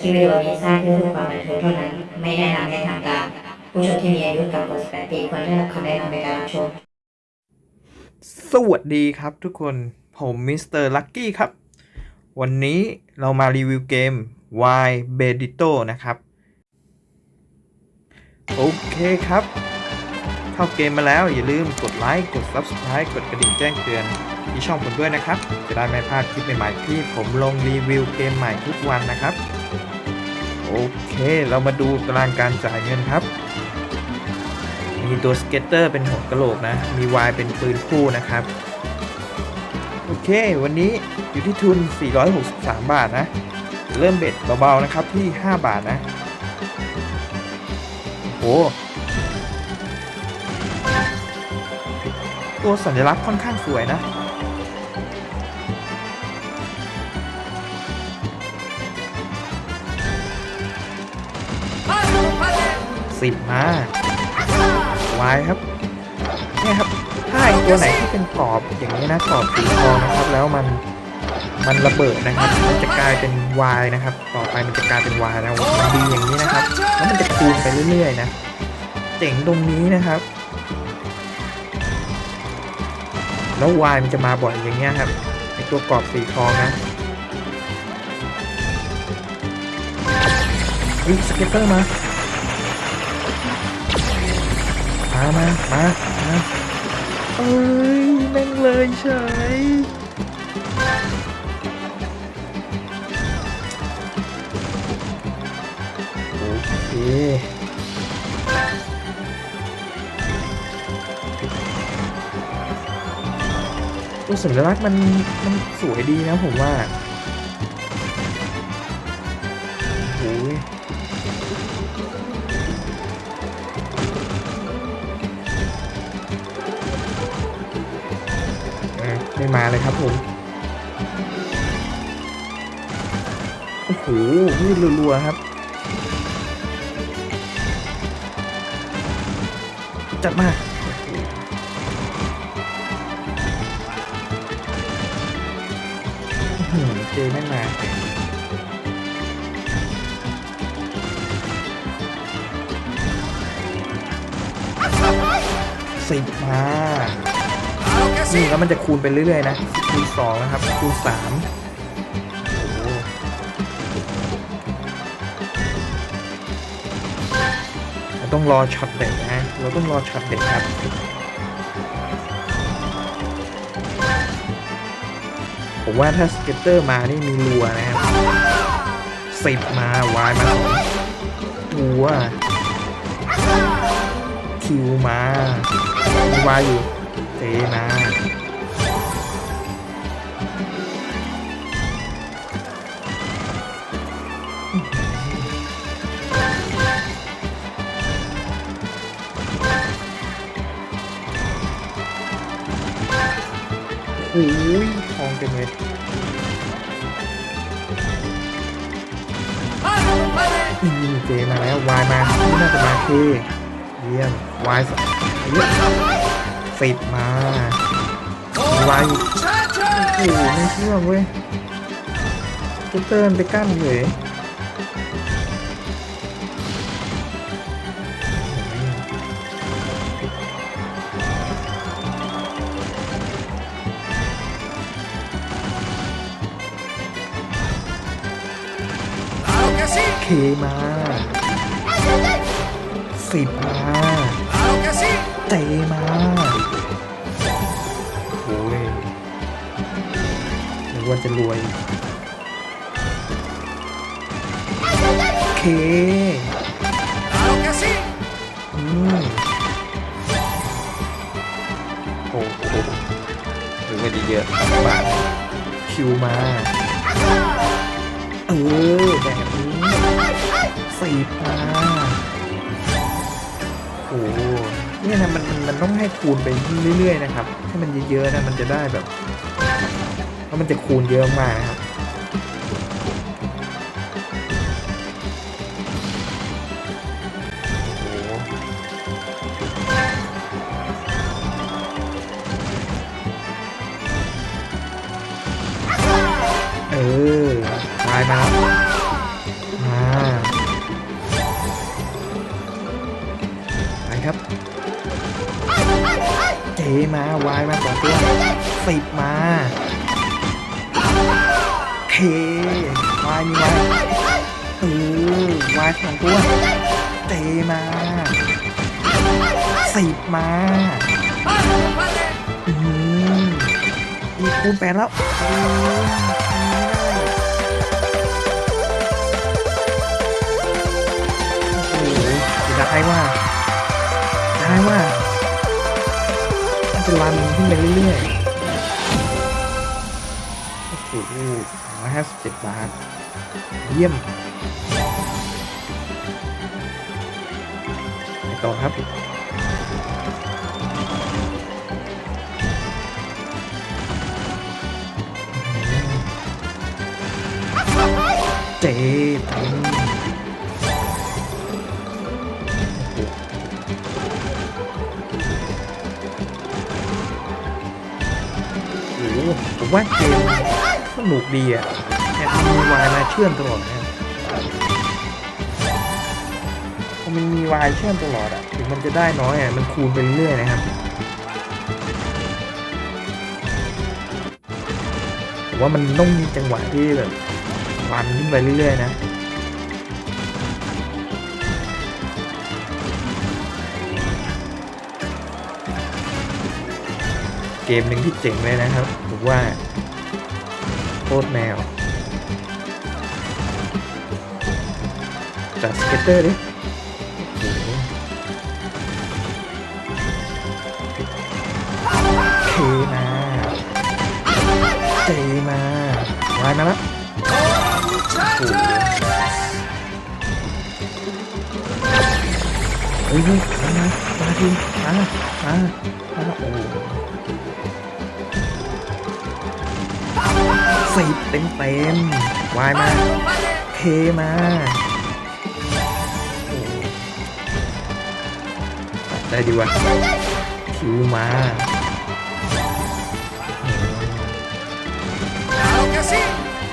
คลิปวิดีโอนี้สร้างขึ้นเพื่อความบันเทิงเท่านั้น ไม่แนะนำให้ทำตาม ผู้ชมที่มีอายุต่ำกว่า18ปีควรได้รับคำแนะนำในการรับชม สวัสดีครับทุกคน ผมมิสเตอร์ลักกี้ครับ วันนี้เรามารีวิวเกม Y b e d i t o นะครับ โอเคครับ เข้าเกมมาแล้วอย่าลืมกดไลค์ กด Subscribe กดกระดิ่งแจ้งเตือนที่ช่องผมด้วยนะครับ จะได้ไม่พลาดคลิปใหม่ๆที่ผมลงรีวิวเกมใหม่ทุกวันนะครับ โอเค เรามาดูตารางการจ่ายเงินครับ มีตัวสเก็ตเตอร์เป็นหัวกระโหลกนะ มีวายเป็นปืนคู่นะครับ โอเค วันนี้อยู่ที่ทุน 463 บาทนะ เริ่มเบ็ดเบาๆนะครับที่ 5 บาทนะ โอ้ตัวสัญลักษณ์ค่อนข้างสวยนะ สิบมาวายครับเนี่ยครับถ้าไอตัวไหนที่เป็นกรอบอย่างนี้นะกรอบสีทองนะครับ แล้วมันมันระเบิดนะครับ มันจะกลายเป็นวายนะครับ ต่อไปมันจะกลายเป็นวายแล้วมันดีอย่างนี้นะครับ แล้วมันจะคูณไปเรื่อยๆนะ เจ๋งตรงนี้นะครับ แล้ววายมันจะมาบ่อยอย่างเงี้ยครับไอตัวกรอบสีทองนะวิสเก็ตเตอร์มา มามามามาเอ้ยแม่งเลยเฉยโอเคตัวสัญลักษณ์มันมันสวยดีนะผมว่าโอ้ย ไม่มาเลยครับผมโอ้โหนี่รัวๆครับ จัดมาอื้อหือเจไม่มาสิบมา นี่แล้วมันจะคูณไปเรื่อยๆนะ คูณสองนะครับ คูณสามโอ้โหเราต้องรอช็อตเด็ดนะ เราต้องรอช็อตเด็ดครับผมว่าถ้าสเก็ตเตอร์มานี่มีรัวนะครับสิบมาวายมาสองหัวคิวมาวายอยู่เจมา โอ้ยทองเต็มเลยนี่เจมาแล้ววายมาที่น่าจะมาเคเยี่ยมวายสองเยอะสิบมาวายอีกโอ้โหไม่เชื่อเว้ยจะเตินไปกั้นเลย มาสิบมาเจมาโอ้ยนึกว่าจะรวยเคอืมโอ้โหหรือว่าจะเยอะมากคิวมา เออ สีปลาโอ้โหเนี่ยนะมันมันมันต้องให้คูณไปเรื่อยๆนะครับ ให้มันเยอะๆนะมันจะได้แบบเพราะมันจะคูณเยอะมากนะครับ เจมาวายมาสองตัวสิบมาเควายมีวายเออวายสองตัวเตมาสิบมาอืมมีคูณแปดแล้ว เรื่อยๆโอ้โหร้อยห้าสิบเจ็ดบาท เยี่ยมไปต่อครับเจ็ด ผมว่าเกมสนุกดีอะแอบมีวายมาเชื่อมตลอดนะพอมันมีวายเชื่อมตลอดอะถึงมันจะได้น้อยอะมันคูณไปเรื่อยนะครับผมว่ามันต้องมีจังหวะที่แบบวันขึ้นไปเรื่อยๆนะ เกมหนึ่งที่เจ๋งเลยนะครับผมว่าโคตรแนวจัดสเก็ตเตอร์ดิโอ้โหเคมาเจมาวายมาล้วโอ้โหเฮ้ยเฮ้ยมามามาทีมามามาโอ้ สิบเต็มเต็มวายมาเคมาได้ดีวะคิวมา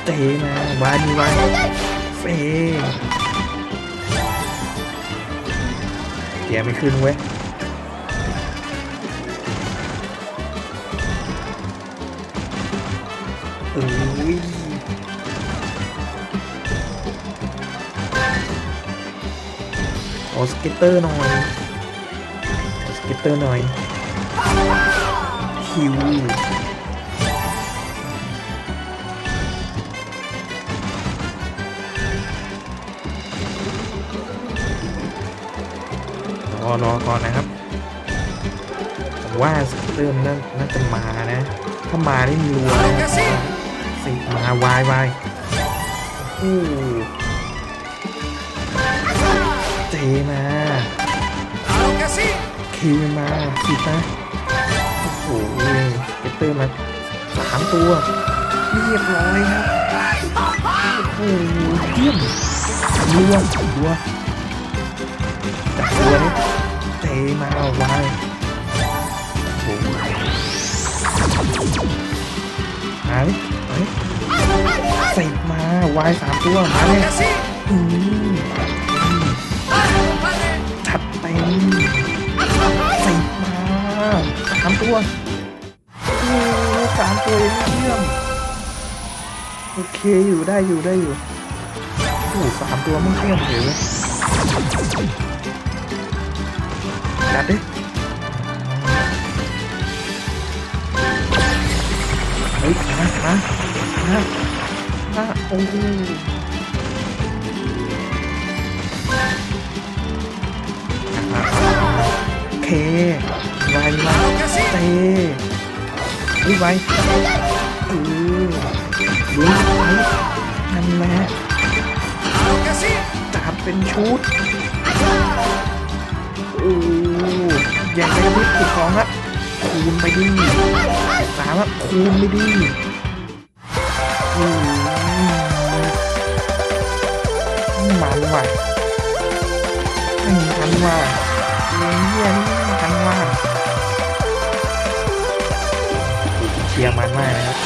เตมาวายมีวายเฟเกียร์ไม่ขึ้นเว้ยโอ้ย อสเก็ตเตอร์หน่อยขอสเก็ตเตอร์หน่อยคิวรอรอก่อนนะครับผมว่าสเก็ตเตอร์มันน่าน่าจะมานะ ถ้ามานี่มีรัวนะสิมาวายวายโอ้โหเจมาคิวมาสิบนะโอ้โหสเก็ตเตอร์มาสามตัวเรียบร้อยครับโอ้โหเยี่ยมรัวรัวจับตัวนี้เจมาวายโอ้โหหายหายสิบมาวายสามตัวมาเลยอืม จัดเต็มสิบมาสามตัวโอ้สามตัวเยี่ยมโอเคอยู่ได้อยู่ได้อยู่โอ้สามตัวมึงเยี่ยมเลยจัดดิเฮ้ยมามามามาโอ้ เควายมาเตเฮ้ยไวเออลุยไปนั่นแหละจับเป็นชุดโอ้ยางไรนิดสุดของละคูณไปดิสามละคูณไปดิอ้ยมันว่ะไม่ทันว่ะ ยมันมากนะครับ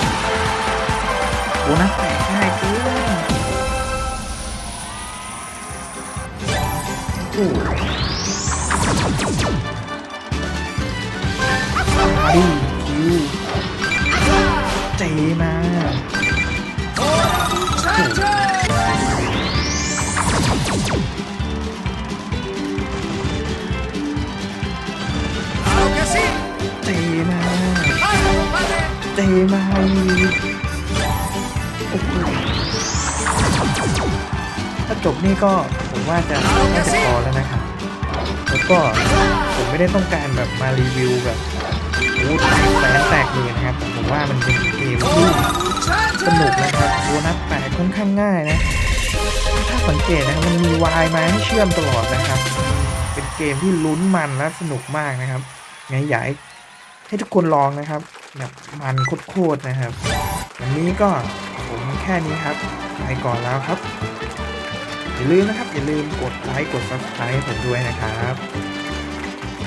โบนัสแตกง่ายเกินโอ้ดิคิวเจมาเจมา เจมาถ้าจบนี่ก็ผมว่าจะน่าจะพอแล้วนะครับ แล้วก็ผมไม่ได้ต้องการแบบมารีวิวแบบโอ้แตกแสนแตกเลยนะครับแต่ผมว่ามันเป็นเกมที่สนุกนะครับโบนัสแตกค่อนข้างง่ายนะ ถ้าสังเกตนะครับมันมีวายมาให้เชื่อมตลอดนะครับ เป็นเกมที่ลุ้นมันและสนุกมากนะครับไงอยากให้ให้ทุกคนลองนะครับ แบบมันโคตรๆนะครับ วันนี้ก็ผมแค่นี้ครับ ไปก่อนแล้วครับ อย่าลืมนะครับ อย่าลืมกดไลค์กด subscribe ผมด้วยนะครับ